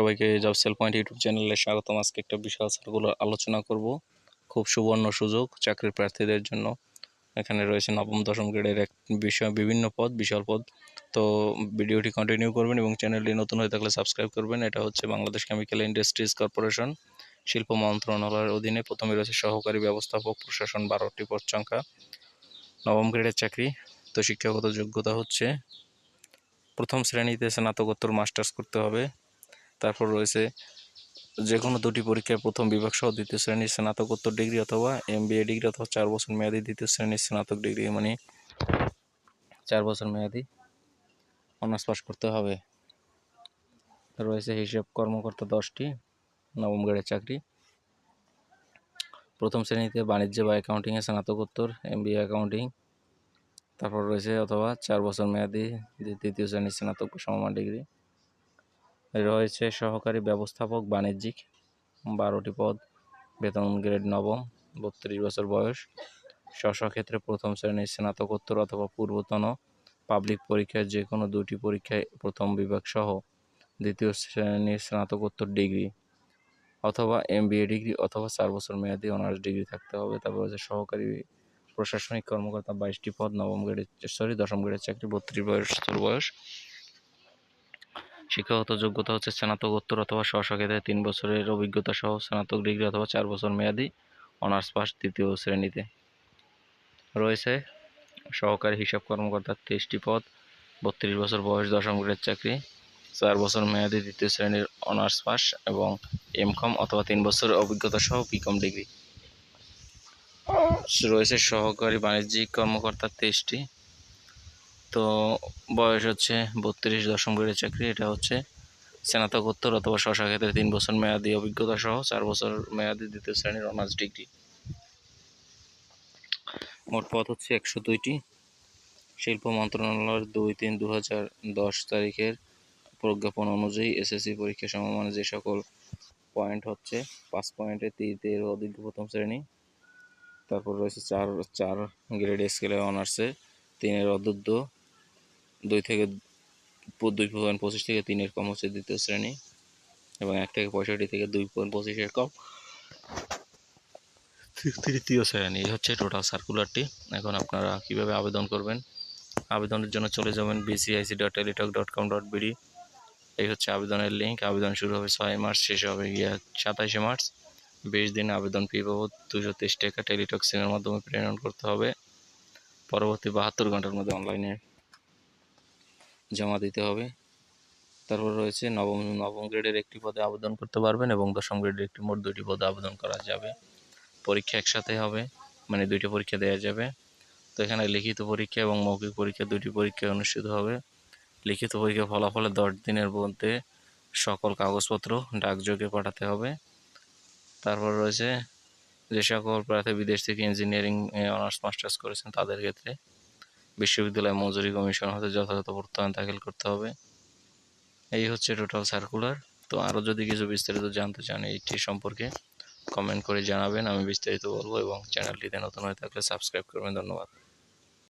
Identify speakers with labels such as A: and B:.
A: সবাইকে job sell point YouTube চ্যানেলে স্বাগতম। আজকে একটা বিশাল সার্কুলার আলোচনা করব। খুব সুবর্ণ সুযোগ চাকরির প্রার্থীদের জন্য। এখানে রয়েছে নবম, দশম গ্রেডের এক বিষয়, বিভিন্ন পদ, বিশাল পদ। তো ভিডিওটি কন্টিনিউ করবেন এবং চ্যানেলটি নতুন হয়ে থাকলে সাবস্ক্রাইব করবেন। এটা হচ্ছে বাংলাদেশ কেমিক্যাল ইন্ডাস্ট্রিজ কর্পোরেশন শিল্প মন্ত্রণালয়ের অধীনে। প্রথমে রয়েছে সহকারী ব্যবস্থাপক, প্রশাসন, বারোটি পদ সংখ্যা। নবম গ্রেডের চাকরি। তো শিক্ষাগত যোগ্যতা হচ্ছে, প্রথম শ্রেণীতে স্নাতকোত্তর মাস্টার্স করতে হবে। তারপর রয়েছে যে কোনো দুটি পরীক্ষায় প্রথম বিভাগ সহ দ্বিতীয় শ্রেণির স্নাতকোত্তর ডিগ্রি অথবা এম ডিগ্রি অথবা চার বছর মেয়াদি দ্বিতীয় শ্রেণির স্নাতক ডিগ্রি মানে চার বছর মেয়াদি অনার্স পাস করতে হবে। রয়েছে হিসাব কর্মকর্তা দশটি, নবম গ্রেডের চাকরি। প্রথম শ্রেণীতে বাণিজ্য বা অ্যাকাউন্টিংয়ে স্নাতকোত্তর এম বি অ্যাকাউন্টিং তারপর রয়েছে অথবা চার বছর মেয়াদি দ্বিতীয় শ্রেণির স্নাতক সমমান ডিগ্রি। রয়েছে সহকারী ব্যবস্থাপক বাণিজ্যিক, বারোটি পদ, বেতন গ্রেড নবম, বত্রিশ বছর বয়স স্ব ক্ষেত্রে প্রথম শ্রেণির স্নাতকোত্তর অথবা পূর্বতন পাবলিক পরীক্ষায় যে কোনো দুটি পরীক্ষায় প্রথম বিভাগ সহ দ্বিতীয় শ্রেণির স্নাতকোত্তর ডিগ্রি অথবা এম ডিগ্রি অথবা চার বছর মেয়াদি অনার্স ডিগ্রি থাকতে হবে। তারপর হচ্ছে সহকারী প্রশাসনিক কর্মকর্তা, বাইশটি পদ, নবম গ্রেডের সরি, দশম গ্রেডের চাকরি, বত্রিশ বছর বয়স। শিক্ষাগত যোগ্যতা হচ্ছে স্নাতকোত্তর অথবা স্বশাখাতে তিন বছরের অভিজ্ঞতা সহ স্নাতক ডিগ্রি অথবা চার বছর মেয়াদি অনার্স পাস দ্বিতীয় শ্রেণীতে। রয়েছে সহকারী হিসাব কর্মকর্তার তেইশটি পদ, বত্রিশ বছর বয়স, দশম গ্রেড চাকরি, চার বছর মেয়াদি দ্বিতীয় শ্রেণির অনার্স পাস এবং এম কম অথবা তিন বছরের অভিজ্ঞতা সহ বিকম ডিগ্রি। রয়েছে সহকারী বাণিজ্যিক কর্মকর্তার তেইশটি তো বয়স হচ্ছে বত্রিশ দশম গ্রেডের চাকরি, এটা হচ্ছে স্নাতকোত্তর অথবা শশা ক্ষেত্রে তিন বছর মেয়াদি অভিজ্ঞতা সহ চার বছর মেয়াদি দ্বিতীয় শ্রেণির অনার্স ডিগ্রি। মোট পদ হচ্ছে একশো দুইটি। শিল্প মন্ত্রণালয়ের দুই তিন দু হাজার দশ তারিখের প্রজ্ঞাপন অনুযায়ী এসএসসি পরীক্ষা সমমানে যে সকল পয়েন্ট হচ্ছে, পাঁচ পয়েন্টে তিনের অধিক প্রথম শ্রেণি, তারপর রয়েছে চার চার গ্রেড স্কেলে অনার্সে তিনের অদ্যুদ্ধ দুই থেকে দুই পয়েন্ট পঁচিশ থেকে তিনের কম হচ্ছে দ্বিতীয় শ্রেণি এবং এক থেকে পঁয়ষট্টি থেকে দুই পয়েন্ট পঁচিশের কম। তৃতীয় শ্রেণি হচ্ছে টোটাল সার্কুলারটি এখন আপনারা কীভাবে আবেদন করবেন? আবেদনের জন্য চলে যাবেন BCIC dot Teletalk dot com dot BD এই হচ্ছে আবেদনের লিঙ্ক আবেদন শুরু হবে ছয় মার্চ, শেষ হবে গিয়ে সাতাশে মার্চ। বিশ দিন আবেদন ফি বাবদ দুশো তেইশ টাকা টেলিটক সিমের মাধ্যমে প্রেরণ করতে হবে। পরবর্তী বাহাত্তর ঘণ্টার মধ্যে অনলাইনে জমা দিতে হবে। তারপর রয়েছে নবম নবম গ্রেডের একটি পদে আবেদন করতে পারবেন এবং দশম গ্রেডের একটি মোট দুইটি পদে আবেদন করা যাবে। পরীক্ষা একসাথে হবে মানে দুইটা পরীক্ষা দেওয়া যাবে। তো এখানে লিখিত পরীক্ষা এবং মৌখিক পরীক্ষা দুটি পরীক্ষা অনুষ্ঠিত হবে। লিখিত পরীক্ষা ফলাফলে দশ দিনের মধ্যে সকল কাগজপত্র ডাকযোগে পাঠাতে হবে। তারপর রয়েছে যে সকল প্রার্থী বিদেশ থেকে ইঞ্জিনিয়ারিং অনার্স মাস্টার্স করেছেন তাদের ক্ষেত্রে বিশ্ববিদ্যালয় মজুরি কমিশন হতে যথাযথ প্রত্যয়ন দাখিল করতে হবে। এই হচ্ছে টোটাল সার্কুলার তো আরও যদি কিছু বিস্তারিত জানতে চান এইটি সম্পর্কে কমেন্ট করে জানাবেন, আমি বিস্তারিত বলব এবং চ্যানেলটিতে নতুন হয়ে থাকলে সাবস্ক্রাইব করবেন। ধন্যবাদ।